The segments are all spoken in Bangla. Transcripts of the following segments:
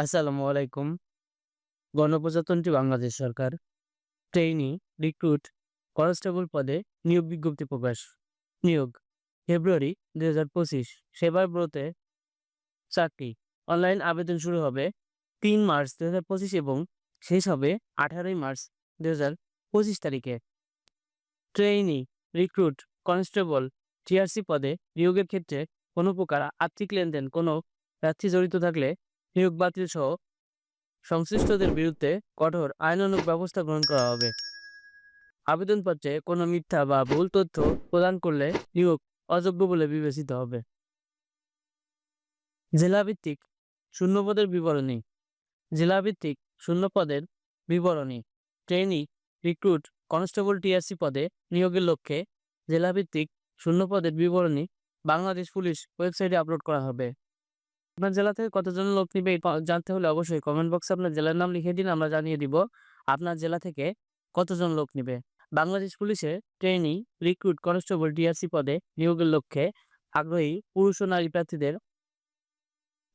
আসসালামু আলাইকুম। গণপ্রজাতন্ত্রী বাংলাদেশ সরকার, ট্রেইনি, রিক্রুট, কনস্টেবল পদে নিয়োগ বিজ্ঞপ্তি প্রকাশ। নিয়োগ, ফেব্রুয়ারি দুই হাজার পঁচিশ, সেবার ব্রতে চাকরি। অনলাইন আবেদন শুরু হবে তিন মার্চ দুই হাজার পঁচিশ এবং শেষ হবে আঠারোই মার্চ দুই হাজার পঁচিশ তারিখে। ট্রেইনি, রিক্রুট, কনস্টেবল, টিআরসি পদে নিয়োগের ক্ষেত্রে কোনো প্রকার আর্থিক লেনদেন, কোনো প্রার্থী জড়িত থাকলে নিয়োগ বাতিল সহ সংশ্লিষ্টদের বিরুদ্ধে কঠোর আইনানুগ ব্যবস্থা গ্রহণ করা হবে। আবেদনপত্রে কোনো মিথ্যা বা ভুল তথ্য প্রদান করলে নিয়োগ অযোগ্য বলে বিবেচিত হবে। জেলাভিত্তিক শূন্যপদের বিবরণী। জেলাভিত্তিক শূন্যপদের বিবরণী। ট্রেনি রিক্রুট, কনস্টেবল টিআরসি পদে নিয়োগের লক্ষ্যে জেলাভিত্তিক শূন্যপদের বিবরণী বাংলাদেশ পুলিশ ওয়েবসাইটে আপলোড করা হবে। আপনার জেলা থেকে কতজন লোক নিবে জানতে হলে অবশ্যই কমেন্ট বক্সে আপনার জেলার নাম লিখে দিন, আমরা জানিয়ে দিব আপনার জেলা থেকে কতজন লোক নিবে। বাংলাদেশ পুলিশে ট্রেনি রিক্রুট কনস্টেবল ডিআরসি পদে নিয়োগের লক্ষ্যে আগ্রহী পুরুষ ও নারী প্রার্থীদের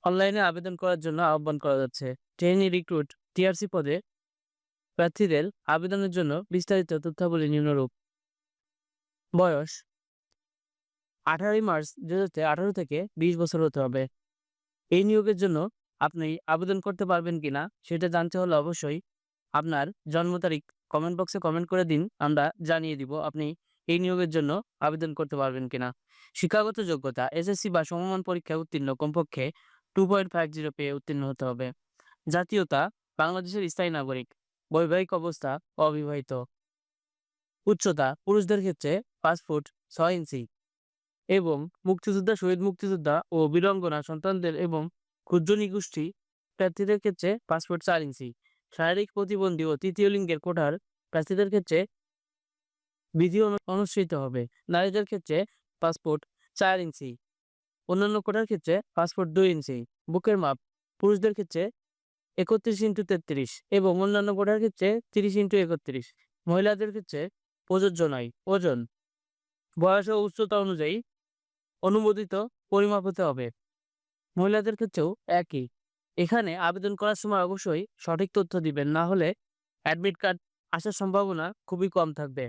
অনলাইনে আবেদন করার জন্য আহ্বান করা যাচ্ছে। ট্রেনি রিক্রুট টিআরসি পদে প্রার্থীদের আবেদনের জন্য বিস্তারিত তথ্যাবলী নিম্নরূপ। বয়স আঠারোই মার্চ দু থেকে বিশ বছর হতে হবে। এই নিয়োগের জন্য আপনি আবেদন করতে পারবেন কিনা সেটা জানতে হলে অবশ্যই আপনার জন্ম তারিখ কমেন্ট বক্সে কমেন্ট করে দিন। আমরা জানিয়ে দিব আপনি এই নিয়োগের জন্য আবেদন করতে পারবেন কিনা। শিক্ষাগত যোগ্যতা এসএসসি বা সমমান পরীক্ষায় উত্তীর্ণ কমপক্ষে টু পয়েন্ট ফাইভ জিরো পেয়ে উত্তীর্ণ হতে হবে। জাতীয়তা, বাংলাদেশের স্থায়ী নাগরিক, বৈবাহিক অবস্থা অবিবাহিত। উচ্চতা, পুরুষদের ক্ষেত্রে পাঁচ ফুট ছয় ইঞ্চি। এবং মুক্তিযোদ্ধা, শহীদ মুক্তিযোদ্ধা ও বীরঙ্গনা সন্তানদের এবং ক্ষুদ্র নিগোষ্ঠী প্রার্থীদের ক্ষেত্রে পাসপোর্ট চার ইঞ্চি। শারীরিক প্রতিবন্ধী ও তৃতীয় লিঙ্গের কোঠার প্রার্থীদের ক্ষেত্রে বিধি অনু- অনুষ্ঠিত হবে। নারীদের ক্ষেত্রে পাসপোর্ট চার ইঞ্চি। অন্যান্য কোটার ক্ষেত্রে পাসপোর্ট দুই ইঞ্চি। বুকের মাপ পুরুষদের ক্ষেত্রে একত্রিশ ইন্টু তেত্রিশ এবং অন্যান্য কোটার ক্ষেত্রে তিরিশ ইন্টু একত্রিশ। মহিলাদের ক্ষেত্রে প্রযোজ্য নয়। ওজন। বয়স ও উচ্চতা অনুযায়ী অনুমোদিত পরিমাপ হতে হবে। মহিলাদের ক্ষেত্রেও একই। এখানে আবেদন করার সময় অবশ্যই সঠিক তথ্য দিবেন, না হলে অ্যাডমিট কার্ড আসার সম্ভাবনা খুবই কম থাকবে।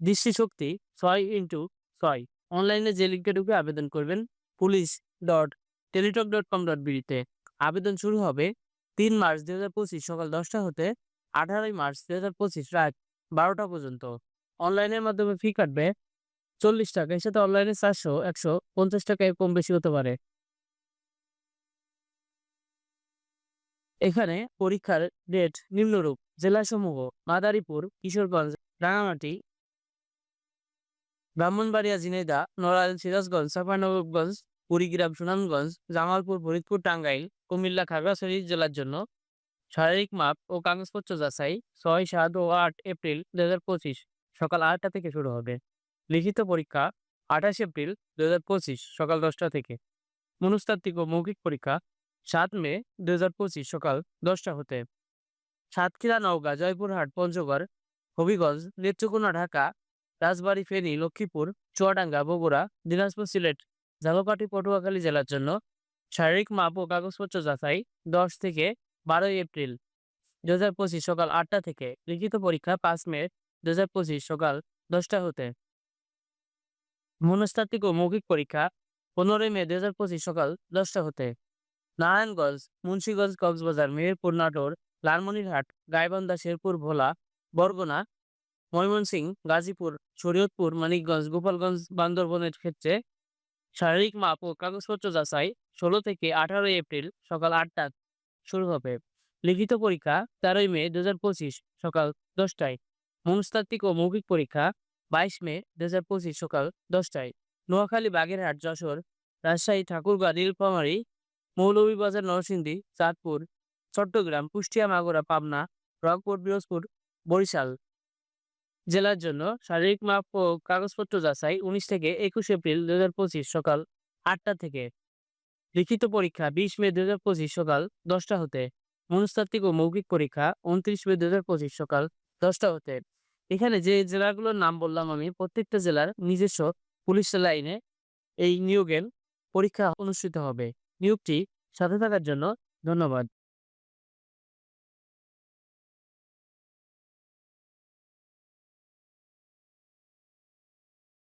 দৃষ্টিশক্তি ছয় ইন্টু ছয়। অনলাইনে যে লিঙ্কে ঢুকে আবেদন করবেন, police dot Teletalk dot com dot বিডিতে আবেদন শুরু হবে তিন মার্চ দু হাজার পঁচিশ সকাল দশটা হতে আঠারোই মার্চ দু হাজার পঁচিশ রাত বারোটা পর্যন্ত। অনলাইনের মাধ্যমে ফি কাটবে চল্লিশ টাকা, এর সাথে অনলাইনে চারশো, একশো, পঞ্চাশ টাকায় কম বেশি হতে পারে। এখানে পরীক্ষার ডেট নিম্নরূপ, জেলাসমূহ, মাদারীপুর, কিশোরগঞ্জ রাঙামাটি ব্রাহ্মণবাড়িয়া, ঝিনাইদহ, নড়াইল, সিরাজগঞ্জ, চাঁপাইনবাবগঞ্জ, কুড়িগ্রাম, সুনামগঞ্জ, জামালপুর, ফরিদপুর, টাঙ্গাইল, কুমিল্লা, খাগড়াছড়ি জেলার জন্য শারীরিক মাপ ও কাগজপত্র যাচাই ছয় সাত ও আট এপ্রিল দু হাজার পঁচিশ, সকাল আটটা থেকে শুরু হবে। লিখিত পরীক্ষা আঠাশ এপ্রিল দু হাজার পঁচিশ সকাল দশটা থেকে। মনস্তাত্ত্বিক ও মৌখিক পরীক্ষা সাত মে দু হাজার পঁচিশ সকাল দশটা হতে। সাতক্ষীরা, নওগাঁ, জয়পুরহাট, পঞ্চগড়, হবিগঞ্জ, নেত্রকোনা, ঢাকা, রাজবাড়ী, ফেনী, লক্ষ্মীপুর, চুয়াডাঙ্গা, বগুড়া, দিনাজপুর, সিলেট, ঝালকাঠি, পটুয়াখালী জেলার জন্য শারীরিক মাপ ও কাগজপত্র যাচাই দশ থেকে বারোই এপ্রিল দু হাজার পঁচিশ সকাল আটটা থেকে। লিখিত পরীক্ষা পাঁচ মে দু হাজার পঁচিশ সকাল দশটা হতে। মনস্তাত্ত্বিক ও মৌখিক পরীক্ষা পনেরোই মে দু হাজার পঁচিশ সকাল দশটা হতে। নারায়ণগঞ্জ, মুন্সীগঞ্জ, কক্সবাজার মেহেরপুর নাটোর, লালমনিরহাট, গাইবান্ধা, শেরপুর, ভোলা, বরগুনা, ময়মনসিংহ, গাজীপুর, শরীয়তপুর, মানিকগঞ্জ, গোপালগঞ্জ, বান্দরবনের ক্ষেত্রে শারীরিক মাপ ও কাগজপত্র যাচাই ষোলো থেকে আঠারোই এপ্রিল সকাল আটটা শুরু হবে। লিখিত পরীক্ষা তেরোই মে দু সকাল দশটায়। মনস্তাত্ত্বিক ও মৌখিক পরীক্ষা বাইশ মে দু হাজার পঁচিশ সকাল দশটায় নোয়াখালী, বাগেরহাট, যশোর, রাজশাহী, ঠাকুরগাঁ, নীলফামারী, মৌলভীবাজার, নরসিংদী, চাঁদপুর, চট্টগ্রাম, কুষ্টিয়া, মাগুরা, পাবনা, রংপুর, পিরোজপুর, বরিশাল। জেলার জন্য শারীরিক মাপ ও কাগজপত্র যাচাই উনিশ থেকে একুশ এপ্রিল দু হাজার পঁচিশ সকাল আটটা থেকে। লিখিত পরীক্ষা বিশ মে দু হাজার পঁচিশ সকাল দশটা হতে। মনস্তাত্ত্বিক ও মৌখিক পরীক্ষা উনত্রিশ মে দু হাজার পঁচিশ সকাল দশটা হতে। এখানে যে জেলাগুলোর নাম বললাম আমি, প্রত্যেকটা জেলার নিজস্ব পুলিশ লাইনে এই নিয়োগের পরীক্ষা অনুষ্ঠিত হবে। নিয়োগটি সাথে থাকার জন্য ধন্যবাদ।